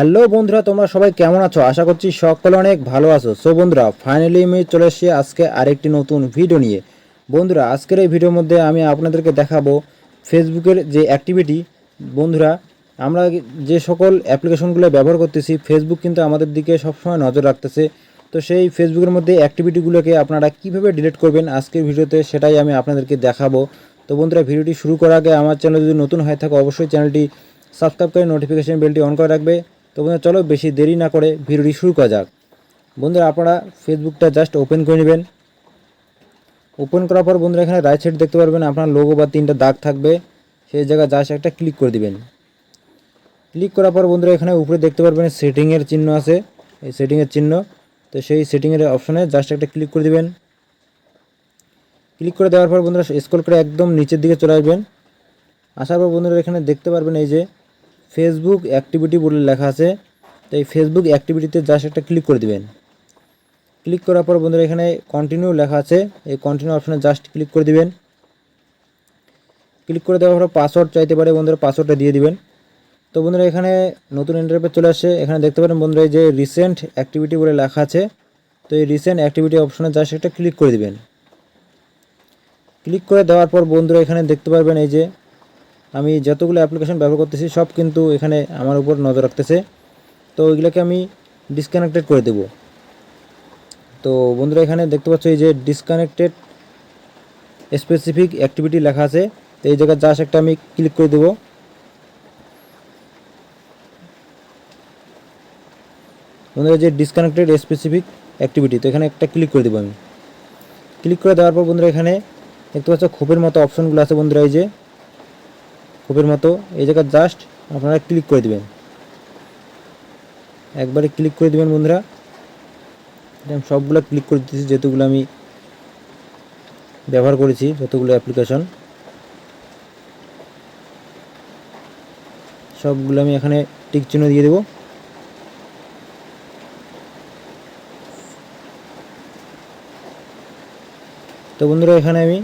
Hello বন্ধুরা, তোমরা সবাই কেমন আছো? আশা করছি সকলে অনেক ভালো আছো। সো বন্ধুরা ফাইনালি আমি চলে এসেছি আজকে আরেকটি নতুন ভিডিও নিয়ে। বন্ধুরা, আজকের এই ভিডিওর মধ্যে আমি আপনাদেরকে দেখাবো ফেসবুকের যে অ্যাক্টিভিটি বন্ধুরা, আমরা যে সকল অ্যাপ্লিকেশনগুলো ব্যবহার করতেছি ফেসবুক কিন্তু আমাদের দিকে সবসময় নজর রাখতেছে। তো সেই ফেসবুকের মধ্যে অ্যাক্টিভিটিগুলোকে আপনারা কীভাবে ডিলিট করবেন আজকের ভিডিওতে সেটাই আমি আপনাদেরকে দেখাবো। তো বন্ধুরা ভিডিওটি শুরু করার আগে আমার চ্যানেল যদি নতুন হয়ে থাকে, অবশ্যই চ্যানেলটি সাবস্ক্রাইব করে নোটিফিকেশন বেলটি অন করে রাখবে। তো বন্ধুরা, চলো বেশি দেরি না করে ভিডিওটি শুরু করা যাক। বন্ধুরা, আপনারা ফেসবুকটা জাস্ট ওপেন করে নেবেন। ওপেন করার পর বন্ধুরা, এখানে রাইট সাইড দেখতে পারবেন, আপনার লোগো বা তিনটা দাগ থাকবে। সেই জায়গায় জাস্ট একটা ক্লিক করে দিবেন। ক্লিক করার পর বন্ধুরা, এখানে উপরে দেখতে পারবেন সেটিংয়ের চিহ্ন আছে। এই সেটিংয়ের চিহ্ন। তো সেই সেটিংয়ের অপশনে জাস্ট একটা ক্লিক করে দিবেন। ক্লিক করে দেওয়ার পর বন্ধুরা স্ক্রল করে একদম নিচের দিকে চলে আসবেন। আসার পর বন্ধুরা, এখানে দেখতে পারবেন এই যে ফেসবুক অ্যাক্টিভিটি বলে লেখা আছে। তো এই ফেসবুক অ্যাক্টিভিটিতে জাস্ট একটা ক্লিক করে দিবেন। ক্লিক করার পর বন্ধুরা এখানে কন্টিনিউ লেখা আছে। এই কন্টিনিউ অপশনে জাস্ট ক্লিক করে দিবেন। ক্লিক করে দেওয়ার পর পাসওয়ার্ড চাইতে পারে বন্ধুরা পাসওয়ার্ডটা দিয়ে দিবেন। তো বন্ধুরা এখানে নতুন ইন্টারপেজ চলে আসছে। এখানে দেখতে পারেন বন্ধুরা এই যে রিসেন্ট অ্যাক্টিভিটি বলে লেখা আছে। তো এই রিসেন্ট অ্যাক্টিভিটি অপশনে জাস্ট একটা ক্লিক করে দিবেন। ক্লিক করে দেওয়ার পর বন্ধুরা এখানে দেখতে পারবেন এই যে আমি যতগুলো অ্যাপ্লিকেশন ব্যবহার করতেছি, সব কিন্তু এখানে আমার উপর নজর রাখতেছে। তো ওইগুলোকে আমি ডিসকানেক্টেড করে দেব। তো বন্ধুরা, এখানে দেখতে পাচ্ছ এই যে ডিসকানেক্টেড স্পেসিফিক অ্যাক্টিভিটি লেখা আছে। তো এই জায়গায় জাস্ট একটা আমি ক্লিক করে দেবো। বন্ধুরা যে ডিসকানেক্টেড স্পেসিফিক অ্যাক্টিভিটি তো এখানে একটা ক্লিক করে দেবো আমি। ক্লিক করে দেওয়ার পর বন্ধুরা, এখানে দেখতে পাচ্ছ খোপের মতো অপশনগুলো আছে বন্ধুরা, এই যে। খোপের মতো এই জায়গায় জাস্ট আপনারা ক্লিক করে দেবেন। একবারে ক্লিক করে দিবেন বন্ধুরা। আমি সবগুলো ক্লিক করে দিতেছি, যেহেতুগুলো আমি ব্যবহার করেছি, যতগুলো অ্যাপ্লিকেশন সবগুলো আমি এখানে টিক চিহ্ন দিয়ে দেবো। তো বন্ধুরা, এখানে আমি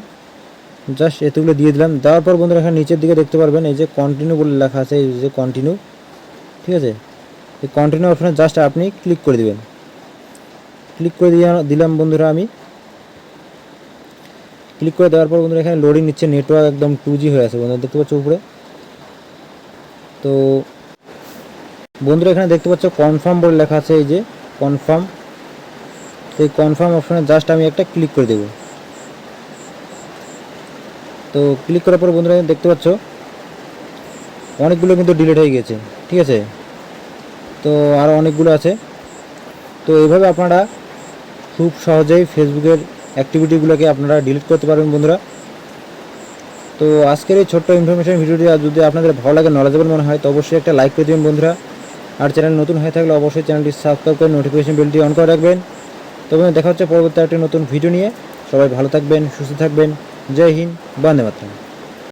জাস্ট এতগুলো দিয়ে দিলাম। দেওয়ার পর বন্ধুরা এখানে নিচের দিকে দেখতে পারবেন, এই যে কন্টিনিউ বলে লেখা আছে, এই যে কন্টিনিউ ঠিক আছে? এই কন্টিনিউ অপশনে জাস্ট আপনি ক্লিক করে দিবেন। ক্লিক করে দিয়ে দিলাম বন্ধুরা আমি। ক্লিক করে দেওয়ার পর বন্ধুরা এখানে লোডিং নিচ্ছে নেটওয়ার্ক একদম টু হয়ে আছে বন্ধুরা, দেখতে পাচ্ছ উপরে? তো বন্ধুরা এখানে দেখতে পাচ্ছ কনফার্ম বলে লেখা আছে, এই যে কনফার্ম এই কনফার্ম অপশনে জাস্ট আমি একটা ক্লিক করে দেবো। তো ক্লিক করার পর বন্ধুরা দেখতে পাচ্ছ, অনেকগুলো কিন্তু ডিলিট হয়ে গেছে ঠিক আছে? তো আরও অনেকগুলো আছে। তো এইভাবে আপনারা খুব সহজেই ফেসবুকের অ্যাক্টিভিটিগুলোকে আপনারা ডিলিট করতে পারবেন বন্ধুরা। তো আজকের এই ছোট্ট ইনফরমেশন ভিডিওটি যদি আপনাদের ভালো লাগে নলেজেবল মনে হয়, তো অবশ্যই একটা লাইক করে দেবেন বন্ধুরা। আর চ্যানেল নতুন হয়ে থাকলে অবশ্যই চ্যানেলটি সাবস্ক্রাইব করে নোটিফিকেশন বেলটি অন করে রাখবেন। তবে দেখা হচ্ছে পরবর্তী একটি নতুন ভিডিও নিয়ে। সবাই ভালো থাকবেন, সুস্থ থাকবেন। Jai Hind, Bande Vatan.